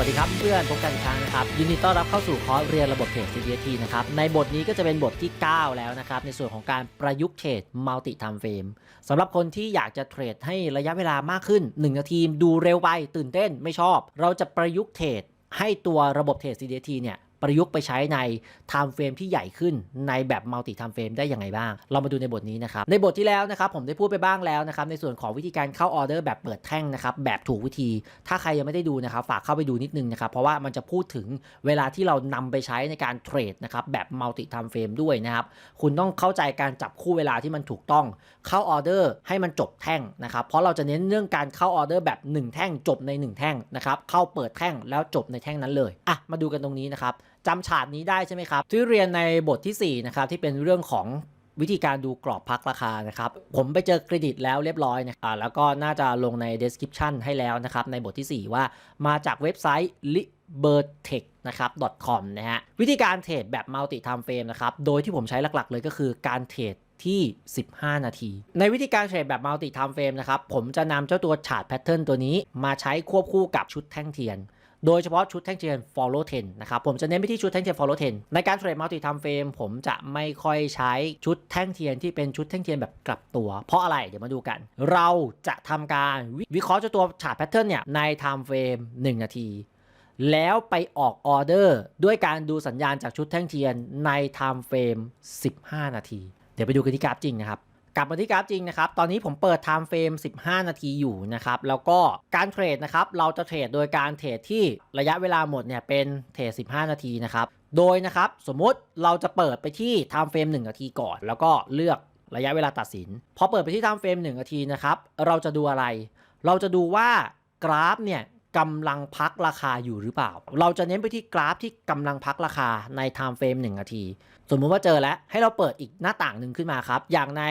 วัสดีครับเพื่อนพบกันอีกครั้งนะครับยินดีต้อนรับเข้าสู่คอร์สเรียนระบบเทรด CDT นะครับในบทนี้ก็จะเป็นบทที่ 9 แล้วนะครับในส่วนของการประยุกต์เทรดมัลติไทม์เฟรมสำหรับคนที่อยากจะเทรดให้ระยะเวลามากขึ้น 1 นาทีดูเร็วไปตื่นเต้นไม่ชอบ เราจะประยุกต์เทรดให้ตัวระบบเทรด CDT เนี่ย ประยุกต์ไปใช้ใน time frame ที่ใหญ่ขึ้นในแบบ multi time frame ได้ยังไงบ้าง เรามาดูในบทนี้นะครับ ในบทที่แล้วนะครับผมได้พูดไปบ้างแล้วนะครับในส่วนของวิธีการเข้าออเดอร์แบบเปิดแท่งนะครับแบบถูกวิธี ถ้าใครยังไม่ได้ดูนะครับฝากเข้าไปดูนิดนึงนะครับเพราะว่ามันจะพูดถึงเวลาที่เรานำไปใช้ในการเทรดนะครับแบบ multi time frame ด้วยนะครับคุณต้องเข้าใจการจับคู่เวลาที่มันถูกต้องเข้าออเดอร์ให้มันจบแท่งนะครับเพราะเราจะเน้นเรื่องการเข้าออเดอร์แบบ 1 แท่งจบใน 1 แท่งนะครับเข้าเปิดแท่งแล้วจบในแท่งนั้นเลยอะมาดูกันตรงนี้นะครับ จำฉากนี้ได้ใช่ไหมครับ ที่เรียนในบทที่4นะครับที่เป็นเรื่องของวิธีการดูกรอบพักราคานะครับ ผมไปเจอเครดิตแล้วเรียบร้อยนะอ่าแล้วก็น่าจะลงใน description ให้แล้วนะครับ ในบทที่ 4 ว่ามาจากเว็บไซต์ libertech นะครับ .com นะฮะ วิธีการเทรดแบบ multi time frame นะครับ โดยที่ผมใช้หลักๆ เลยก็คือการเทรดที่ 15 นาที ในวิธีการเทรดแบบ multi time frame นะครับ ผมจะนำเจ้าตัว chart pattern ตัวนี้มาใช้ควบคู่กับชุดแท่งเทียน โดยเฉพาะชุดแท่งเทียน follow 10 นะครับ ผมจะเน้นไปที่ชุดแท่งเทียน follow 10 ในการเทรด multi time frame ผมจะไม่ค่อยใช้ชุดแท่งเทียนที่เป็นชุดแท่งเทียนแบบกลับตัว เพราะอะไรเดี๋ยวมาดูกัน เราจะทำการวิวิเคราะห์เจ้าตัว chart pattern เนี่ยใน time frame 1นาทีแล้วไปออกออเดอร์ด้วยการดูสัญญาณจากชุดแท่งเทียนใน time frame 15 นาที เดี๋ยวไปดูกันที่กราฟจริงนะครับ กลับมาที่กราฟจริงนะครับ ตอนนี้ผมเปิด time frame 15 นาทีอยู่นะครับ แล้วก็การเทรดนะครับ เราจะเทรดโดยการเทรดที่ระยะเวลาหมดเนี่ยเป็นเทรด 15 นาทีนะครับ โดยนะครับสมมุติเราจะเปิดไปที่ time frame 1 นาทีก่อน แล้วก็เลือกระยะเวลาตัดสิน พอเปิดไปที่ time frame 1 นาทีนะครับ เราจะดูอะไร เราจะดูว่ากราฟเนี่ย กำลังพักราคาอยู่หรือเปล่า เราจะเน้นไปที่กราฟที่กำลังพักราคาใน time frame 1นาที สมมุติว่าเจอแล้วให้เราเปิดอีกหน้าต่างหนึ่งขึ้นมาครับ อย่างใน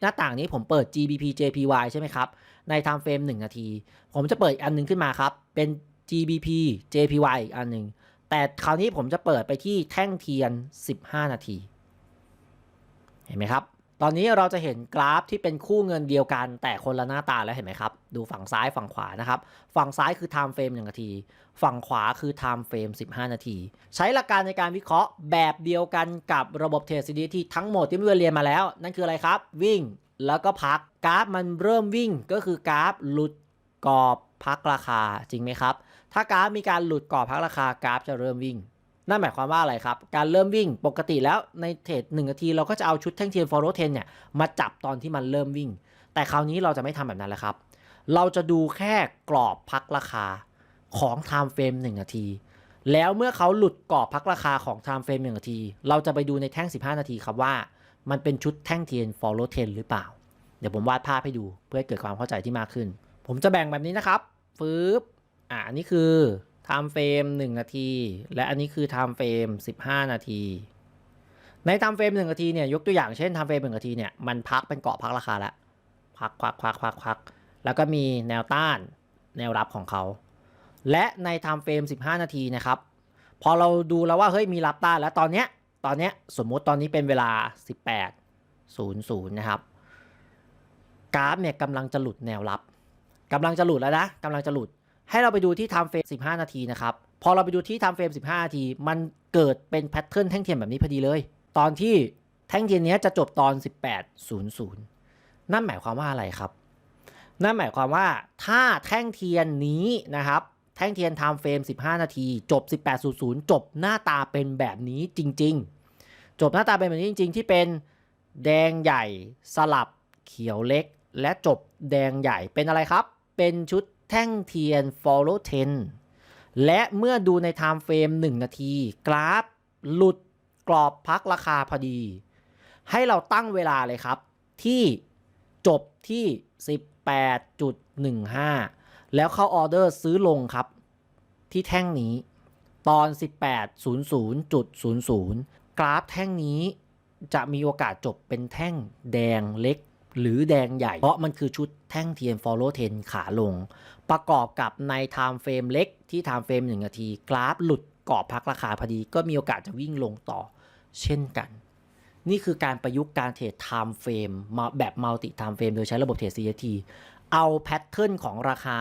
หน้าต่างนี้ผมเปิด GBP JPY ใช่ไหมครับ ใน time frame 1นาที ผมจะเปิดอันหนึงขึ้นมาครับ เป็น GBP JPY อีกอันหนึ่งแต่คราวนี้ผมจะเปิดไปที่แท่งเทียน 15 นาที เห็นไหมครับ ตอนนี้เราจะเห็นกราฟที่เป็นคู่เงินเดียวกัน แต่คนละหน้าตาแล้วเห็นไหมครับ ดูฝั่งซ้ายฝั่งขวานะครับ ฝั่งซ้ายคือ time frame 1นาที ฝั่งขวาคือ time frame 15 นาที ใช้หลักการในการวิเคราะห์แบบเดียวกันกับระบบเทรด CDT ทั้งหมดที่เมื่อเรียนมาแล้ว นั่นคืออะไรครับ วิ่งแล้วก็พักกราฟมันเริ่มวิ่งก็คือกราฟหลุดกรอบพักราคาจริงไหมครับ ถ้ากราฟมีการหลุดกรอบพักราคากราฟจะเริ่มวิ่ง นั่นหมายความว่าอะไรครับ การเริ่มวิ่งปกติแล้วในเทรด1นาทีเราก็จะเอาชุดแท่งเทียน follow 10เนี่ยมาจับตอนที่มันเริ่มวิ่ง แต่คราวนี้เราจะไม่ทำแบบนั้นแล้วครับ เราจะดูแค่กรอบพักราคาของ time frame 1นาที แล้วเมื่อเขาหลุดกรอบพักราคาของ time frame 1นาที เราจะไปดูในแท่ง 15 นาทีครับว่า มันเป็นชุดแท่งเทียน follow 10หรือเปล่า เดี๋ยวผมวาดภาพให้ดูเพื่อให้เกิดความเข้าใจที่มากขึ้น ผมจะแบ่งแบบนี้นะครับฟืบอ่าอันนี้คือ time frame 1นาที และอันนี้คือ time frame 15 นาที ใน time frame 1นาทีเนี่ยยกตัวอย่างเช่น time frame 1นาทีเนี่ยมันพักเป็นเกาะพักราคาแล้วพักพักพักพักพักแล้วก็มีแนวต้านแนวรับของเขา และใน time frame 15 นาทีนะครับ พอเราดูแล้วว่าเฮ้ยมีรับต้านแล้วตอนเนี้ยตอนเนี้ยสมมุติตอนนี้เป็นเวลา 18.00นะครับกราฟเนี่ยกำลังจะหลุดแนวรับกำลังจะหลุดแล้วนะกำลังจะหลุด ให้เราไปดูที่ time frame 15 นาทีนะครับ พอเราไปดูที่ time frame 15 นาที มันเกิดเป็นแพทเทิร์นแท่งเทียนแบบนี้พอดีเลย ตอนที่แท่งเทียนนี้จะจบตอน 18.00 นั่นหมายความว่าอะไรครับ นั่นหมายความว่าถ้าแท่งเทียนนี้นะครับ แท่งเทียน time frame 15 นาที จบ 18.00 จบหน้าตาเป็นแบบนี้จริง ๆ จบหน้าตาเป็นแบบนี้จริง ๆ ที่เป็นแดงใหญ่สลับเขียวเล็ก และจบแดงใหญ่เป็นอะไรครับ เป็นชุด แท่งเทียน follow 10 และเมื่อดูใน time frame 1 นาที กราฟ หลุดกรอบพักราคาพอดี ให้เราตั้งเวลาเลยครับ ที่จบที่ 18.15 แล้วเข้าออเดอร์ซื้อลงครับ ที่แท่งนี้ ตอน 18.00.00 กราฟแท่งนี้จะมีโอกาสจบเป็นแท่งแดงเล็ก หรือแดงใหญ่ เพราะมันคือชุดแท่งเทียน follow 10 ขาลง ประกอบกับใน time frame เล็กที่ time frame 1นาที กราฟหลุดกรอบพักราคาพอดี ก็มีโอกาสจะวิ่งลงต่อ เช่นกัน นี่คือการประยุกต์การเทรด time frame มาแบบ multi time frame โดยใช้ระบบเทรด CST เอาแพทเทิร์นของราคา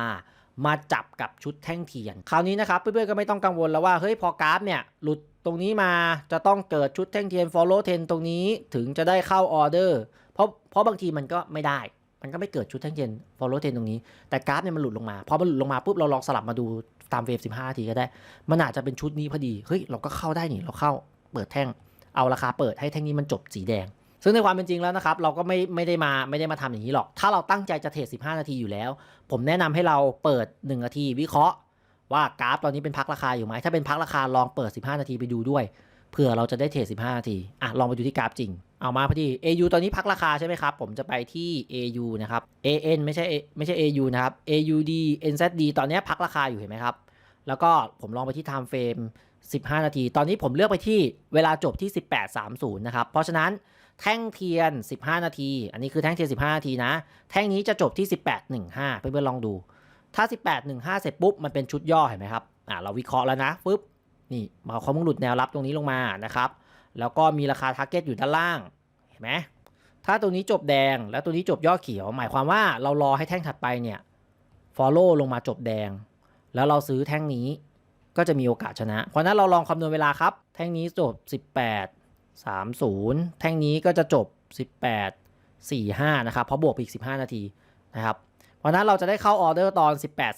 มาจับกับชุดแท่งเทียน คราวนี้นะครับเพื่อนๆก็ไม่ต้องกังวลแล้วว่าเฮ้ยพอกราฟเนี่ยหลุดตรงนี้มาจะต้องเกิดชุดแท่งเทียน follow 10 ตรงนี้ถึงจะได้เข้าออเดอร์ ราะเพราะบางทีมันก็ไม่ได้ มันก็ไม่เกิดชุดแท่งเทน follow 10ตรงนี้ แต่กราฟเนี่ยมันหลุดลงมา พอมันหลุดลงมาปุ๊บเราลองสลับมาดูตามเวฟรม15นาทีก็ได้ มันอาจจะเป็นชุดนี้พอดี เฮ้ยเราก็เข้าได้นี่เราเข้าเปิดแท่ง เอาราคาเปิดให้แท่งนี้มันจบสีแดง ซึ่งในความเป็นจริงแล้วนะครับเราก็ไม่ไม่ได้มาไม่ได้มาทำอย่างนี้หรอก ถ้าเราตั้งใจจะเทรด15 นาทีอยู่แล้ว ผมแนะนำให้เราเปิด1นาทีวิเคราะห์ว่ากราฟตอนนี้เป็นพักราคาอยู่ไหมถ้าเป็นพักราคาลองเปิด 15 นาทีไปดูด้วย เผื่อเราจะได้เทรด15 นาที อะ ลองไปดูที่กราฟจริง เอามาพอดี AU ตอนนี้พักราคาใช่ไหมครับ ผมจะไปที่ AU นะครับ AN ไม่ใช่ A ไม่ใช่ AU นะครับ AUD NZD ตอนนี้พักราคาอยู่เห็นไหมครับ แล้วก็ผมลองไปที่ time frame 15 นาที ตอนนี้ผมเลือกไปที่เวลาจบที่ 18.30 นะครับ เพราะฉะนั้นแท่งเทียน 15 นาที อันนี้คือแท่งเทียน 15 นาทีนะ แท่งนี้จะจบที่ 18.15 เพื่อนๆลองดู ถ้า 18.15 เสร็จปุ๊บ มันเป็นชุดย่อเห็นไหมครับ อ่าเราวิเคราะห์แล้วนะฟึบ นี่มาเขามึงหลุดแนวรับตรงนี้ลงมานะครับ แล้วก็มีราคาทาร์เก็ตอยู่ด้านล่าง เห็นไหมถ้าตัวนี้จบแดงแล้วตัวนี้จบย่อเขียว หมายความว่าเรารอให้แท่งถัดไปเนี่ย follow ลงมาจบแดง แล้วเราซื้อแท่งนี้ก็จะมีโอกาสชนะ เพราะฉะนั้นเราลองคำนวณเวลาครับ แท่งนี้จบ 18 30 แท่งนี้ก็จะจบ 18 45 นะครับ เพราะบวกไปอีก 15 นาทีนะครับ เพราะนั้นเราจะได้เข้าออเดอร์ตอน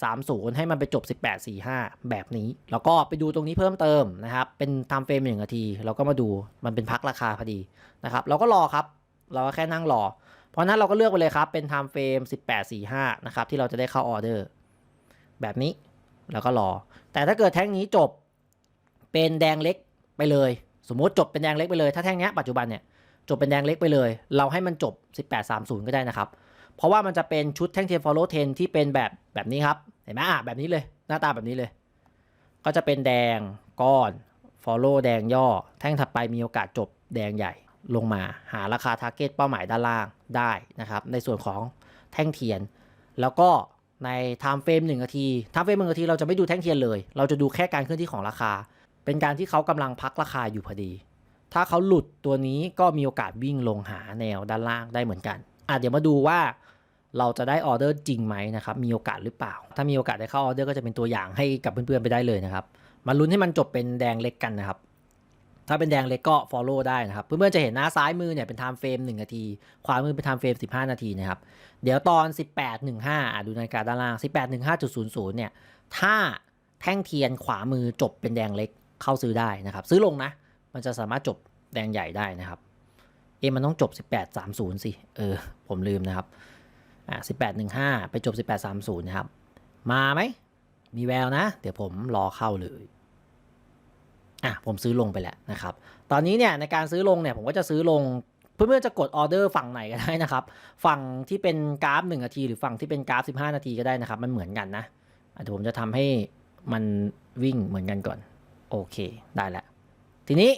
18.30 ให้มันไปจบ 18.45 แบบนี้ แล้วก็ไปดูตรงนี้เพิ่มเติมนะครับ เป็น time frame 1นาที เราก็มาดูมันเป็นพักราคาพอดีนะครับ เราก็รอครับ เราก็แค่นั่งรอ เพราะนั้นเราก็เลือกไปเลยครับ เป็น time frame 18.45 นะครับ ที่เราจะได้เข้าออเดอร์ แบบนี้ แล้วก็รอ แต่ถ้าเกิดแท่งนี้จบเป็นแดงเล็กไปเลย สมมติจบเป็นแดงเล็กไปเลย ถ้าแท่งนี้ปัจจุบันเนี่ยจบเป็นแดงเล็กไปเลย เราให้มันจบ 18.30 ก็ได้นะครับ เพราะว่ามันจะเป็นชุดแท่งเทียน follow 10 ที่เป็นแบบแบบนี้ครับ เห็นไหมอะแบบนี้เลย หน้าตาแบบนี้เลย ก็จะเป็นแดงก้อน follow แดงย่อ แท่งถัดไปมีโอกาสจบแดงใหญ่ลงมาหาราคา target เป้าหมายด้านล่างได้นะครับ ในส่วนของแท่งเทียน แล้วก็ใน time frame 1นาที time frame 1นาทีเราจะไม่ดูแท่งเทียนเลย เราจะดูแค่การเคลื่อนที่ของราคา เป็นการที่เขากำลังพักราคาอยู่พอดี ถ้าเขาหลุดตัวนี้ก็มีโอกาสวิ่งลงหาแนวด้านล่างได้เหมือนกัน อะเดี๋ยวมาดูว่าเราจะได้ออเดอร์จริงไหมนะครับ มีโอกาสหรือเปล่า ถ้ามีโอกาสได้เข้าออเดอร์ก็จะเป็นตัวอย่างให้กับเพื่อนๆไปได้เลยนะครับ มาลุ้นให้มันจบเป็นแดงเล็กกันนะครับ ถ้าเป็นแดงเล็กก็ follow ได้นะครับ เพื่อนๆจะเห็นหน้าซ้ายมือเนี่ยเป็น time frame 1นาที ขวามือเป็น time frame 15 นาทีนะครับ เดี๋ยวตอน 18.15อะดูนาฬิกาด้านล่าง 18.15.00 เนี่ย ถ้าแท่งเทียนขวามือจบเป็นแดงเล็กเข้าซื้อได้นะครับ ซื้อลงนะ มันจะสามารถจบแดงใหญ่ได้นะครับ เอมันต้องจบ 18.30 สิ เออ ผมลืมนะครับ อะ18.15 ไปจบ 18.30 นะครับ มาไหม มีแววนะ เดี๋ยวผมรอเข้าเลย อะ ผมซื้อลงไปแล้วนะครับ ตอนนี้เนี่ยในการซื้อลงเนี่ยผมก็จะซื้อลง เพื่อนๆจะกดออเดอร์ฝั่งไหนก็ได้นะครับ ฝั่งที่เป็นกราฟ 1 นาที หรือฝั่งที่เป็นกราฟ 15 นาทีก็ได้นะครับ มันเหมือนกันนะอะเดี๋ยวผมจะทำให้มันวิ่งเหมือนกันก่อน โอเค ได้แล้ว ทีนี้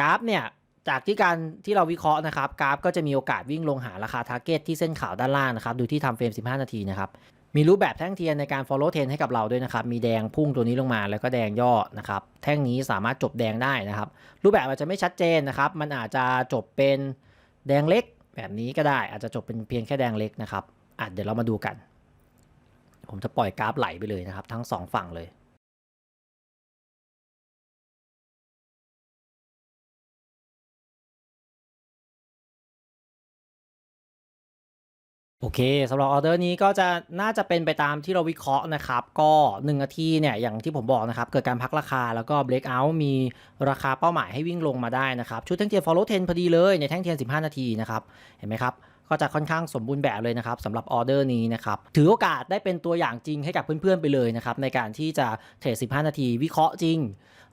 กราฟเนี่ย จากที่การที่เราวิเคราะห์นะครับกราฟก็จะมีโอกาสวิ่งลงหาราคา target ที่เส้นขาวด้านล่างนะครับดูที่ทำเฟรม 15 นาทีนะครับมีรูปแบบแท่งเทียนในการ follow trend ให้กับเราด้วยนะครับ มีแดงพุ่งตัวนี้ลงมาแล้วก็แดงย่อนะครับ แท่งนี้สามารถจบแดงได้นะครับ รูปแบบอาจจะไม่ชัดเจนนะครับ มันอาจจะจบเป็นแดงเล็กแบบนี้ก็ได้ อาจจะจบเป็นเพียงแค่แดงเล็กนะครับอะเดี๋ยวเรามาดูกัน ผมจะปล่อยกราฟไหลไปเลยนะครับ ทั้งสองฝั่งเลย โอเคสำหรับออเดอร์นี้ก็จะน่าจะเป็นไปตามที่เราวิเคราะห์นะครับ ก็1นาทีเนี่ยอย่างที่ผมบอกนะครับ เกิดการพักราคาแล้วก็ break out มีราคาเป้าหมายให้วิ่งลงมาได้นะครับ ชุดแท่งเทียน follow 10 พอดีเลยในแท่งเทียน 15 นาทีนะครับ เห็นไหมครับ ก็จะค่อนข้างสมบูรณ์แบบเลยนะครับสำหรับออเดอร์นี้นะครับถือโอกาสได้เป็นตัวอย่างจริงให้กับเพื่อนๆไปเลยนะครับในการที่จะเทรด 15 นาทีวิเคราะห์จริง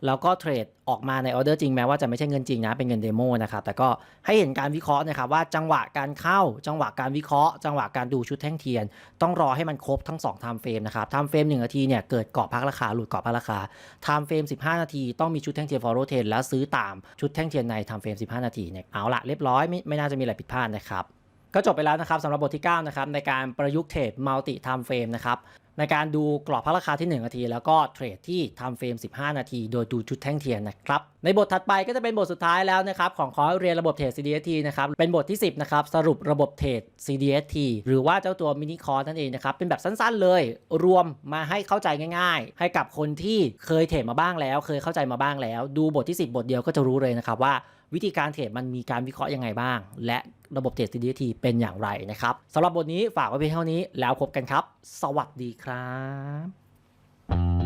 แล้วก็เทรดออกมาในออเดอร์จริงแม้ว่าจะไม่ใช่เงินจริงนะเป็นเงินเดโมนะครับแต่ก็ให้เห็นการวิเคราะห์นะครับว่าจังหวะการเข้า จังหวะการวิเคราะห์ จังหวะการดูชุดแท่งเทียน ต้องรอให้มันครบทั้ง2 time frame นะครับ time frame 1นาทีเนี่ยเกิดกรอบพักราคาหลุดกรอบพักราคา time frame 15 นาทีต้องมีชุดแท่งเทียน follow trend แล้วซื้อตามชุดแท่งเทียนใน time frame 15 นาทีเนี่ยเอาละเรียบร้อยไม่ไม่น่าจะมีอะไรผิดพลาดนะครับ ก็จบไปแล้วนะครับสำหรับบทที่ 9 นะครับ ในการประยุกต์เทรดมัลติไทม์เฟรมนะครับ ในการดูกรอบพักราคาที่ 1 นาที แล้วก็เทรดที่ไทม์เฟรม 15 นาที โดยดูชุดแท่งเทียนนะครับ ในบทถัดไปก็จะเป็นบทสุดท้ายแล้วนะครับของคอร์สเรียนระบบเทรด CDST นะครับเป็นบทที่ 10นะครับสรุประบบเทรด CDST หรือว่าเจ้าตัวมินิคอร์สนั่นเองนะครับเป็นแบบสั้นๆเลย รวมมาให้เข้าใจง่าย ๆ ให้กับคนที่เคยเทรดมาบ้างแล้ว เคยเข้าใจมาบ้างแล้ว ดูบทที่ 10 บทเดียวก็จะรู้เลยนะครับว่าวิธีการเทรดมันมีการวิเคราะห์ยังไงบ้าง และระบบเทรด CDST เป็นอย่างไรนะครับสำหรับบทนี้ฝากไว้เพียงเท่านี้แล้วพบกันครับ สวัสดีครับ